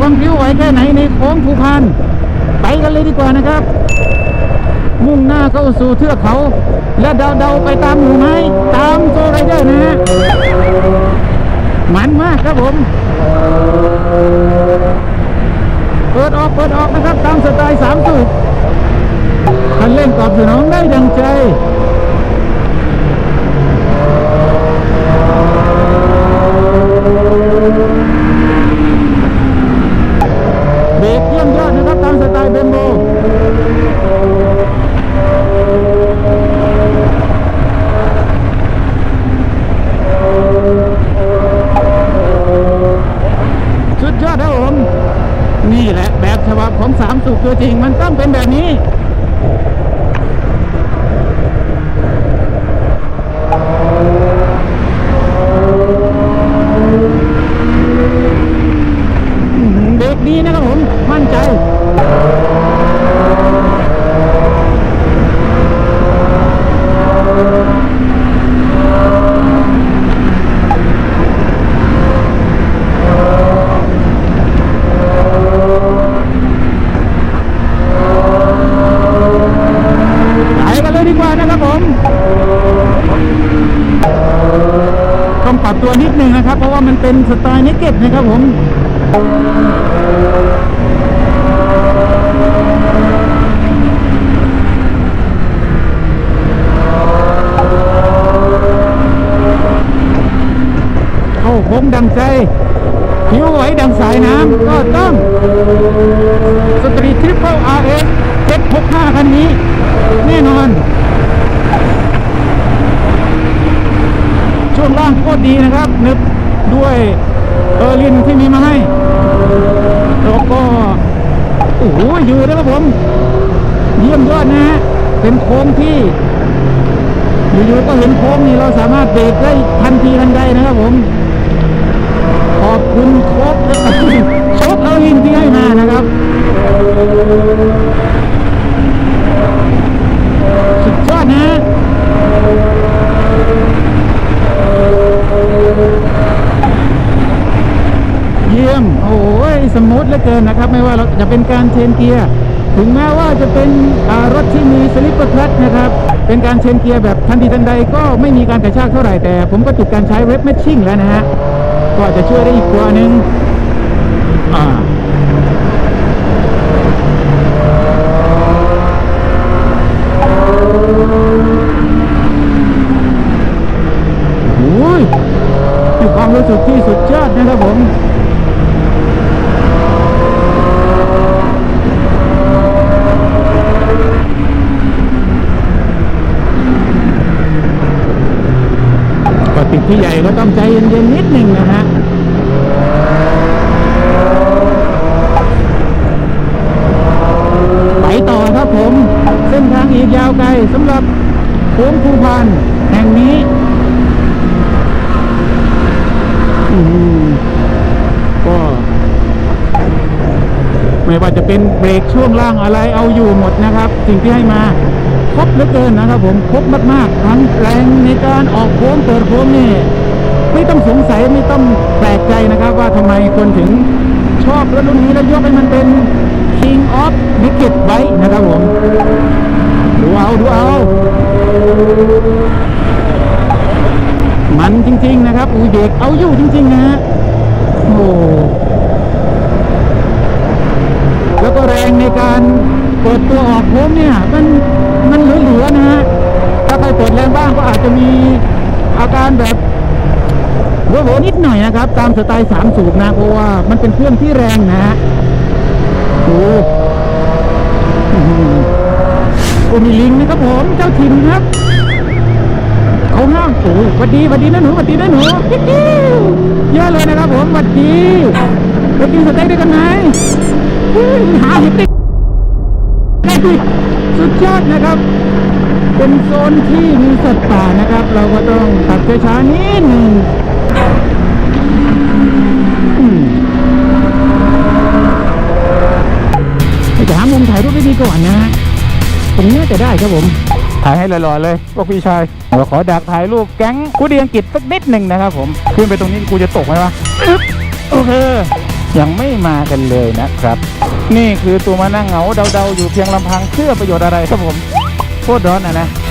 ความผิวไหวแค่ไหนในโค้งภูพานไปกันเลยดีกว่านะครับ มุ่งหน้าเข้าสู่เทือกเขา และเดาๆไปตามหมู่ไม้ตามโซไรเดอร์นะฮะมันมากครับผม เปิดออกเปิดออกนะครับ ตามสไตล์สามสูบคันเร่งตอบสนองได้ดังใจ เบรกเยอดนะครับตามสไตล์เบนโบสุดยอดครับผม นี่แหละแบบฉบับของสามสุขตัวจริงมันต้องเป็นแบบนี้ เด็กดีนะครับผม มั่นใจ ไปกันเลยดีกว่านะครับผม ต้องปรับตัวนิดนึงนะครับ เป็นสไตล์เนกเก็ตนะครับผมเข้าโค้งดังใจผิวไหวดังสายน้ำก็ต้องสตรีททริปเปิลอาร์เอส765คันนี้ แน่นอน ช่วงล่างโคตรดีนะครับนึก ด้วยเออร์ลินที่มีมาให้แล้วก็โอ้โหอยู่นะครับผม เยี่ยมยอดนะฮะเป็นโค้งที่ อยู่ๆก็เห็นโค้งนี่เราสามารถเบรกได้ทันทีทันใดนะครับผม ขอบคุณโค้กและโชคเออร์ลินที่ให้มานะครับ สุดยอดนะ เยี่ยม โอ้ยสมูทเหลือเกิ นนะครับ ไม่ว่าเราจะเป็นการเชนเกียร์ ถึงแม้ว่าจะเป็นรถที่มีสลิปเปอร์คลัตช์นะครับ เป็นการเชนเกียร์แบบทันทีทันใดก็ไม่มีการกระชากเท่าไหร่แต่ ผมก็ติดการใช้เว็บแมชชิ่งแล้วนะฮะ ก็อาจจะช่วยได้อีกตัวหนึ่งอ่าโอ้ยมีความรู้สึกที่สุดยอดนะครับผม ก็ติดที่ใหญ่ก็ต้องใจเย็นๆนิดหนึ่งนะฮะไปต่อครับผม เส้นทางอีกยาวไกลสำหรับโค้งภูพานแห่งนี้ก็ไม่ว่าจะเป็นเบรกช่วงล่างอะไรเอาอยู่หมดนะครับ สิ่งที่ให้มา ครบเหลือเกินนะครับผมครบมากๆทั้งแรงในการออกโค้งเปิดโค้งนี่ไม่ต้องสงสัยไม่ต้องแปลกใจนะครับว่าทำไมคนถึงชอบรถรุ่นนี้แล้วยกให้มันเป็น King of Naked Bike นะครับผม ดูเอา ดูเอา มันจริง ๆ นะครับ อูเด็กเอาอยู่จริง ๆ นะฮะโอ้แล้วก็แรงในการเปิดตัวออกโค้งเนี่ย มันมันเหลือๆนะฮะ ถ้าใครเปิดแรงบ้างก็อาจจะมีอาการแบบโวโวนิดหน่อยนะครับ ตามสไตล์สามสูบนะ เพราะว่ามันเป็นเครื่องที่แรงนะฮะโอ้โอ้มีลิงนะครับผมเจ้าถิ่นครับเขาห้ามโอ้วัดดีวัดดีนะหนูวัดดีนะหนูฮิ้วเยอะเลยนะครับผมวัดดีไปกินสเต็กด้วยกันไหมหาเห็ดได้ได้ดิสุดยอดนะครับ เป็นโซนที่มีสัตว์ป่านะครับ เราก็ต้องขับช้าๆนิดหนึ่งอืมจะหามุมถ่ายรูปได้ดีก่อนนะฮะผมน่าจะได้ครับผมถ่ายให้หล่อๆเลยพวกพี่ชายเราขอดักถ่ายรูปแก๊งกูดีอังกฤษสักนิดหนึ่งนะครับผม ขึ้นไปตรงนี้กูจะตกไหมวะอึ๊บโอเคยังไม่มากันเลยนะครับ นี่คือตัวมานั่งเหงาเดาๆอยู่เพียงลำพังเพื่อประโยชน์อะไรครับผมโค ตรร้อนนะนะ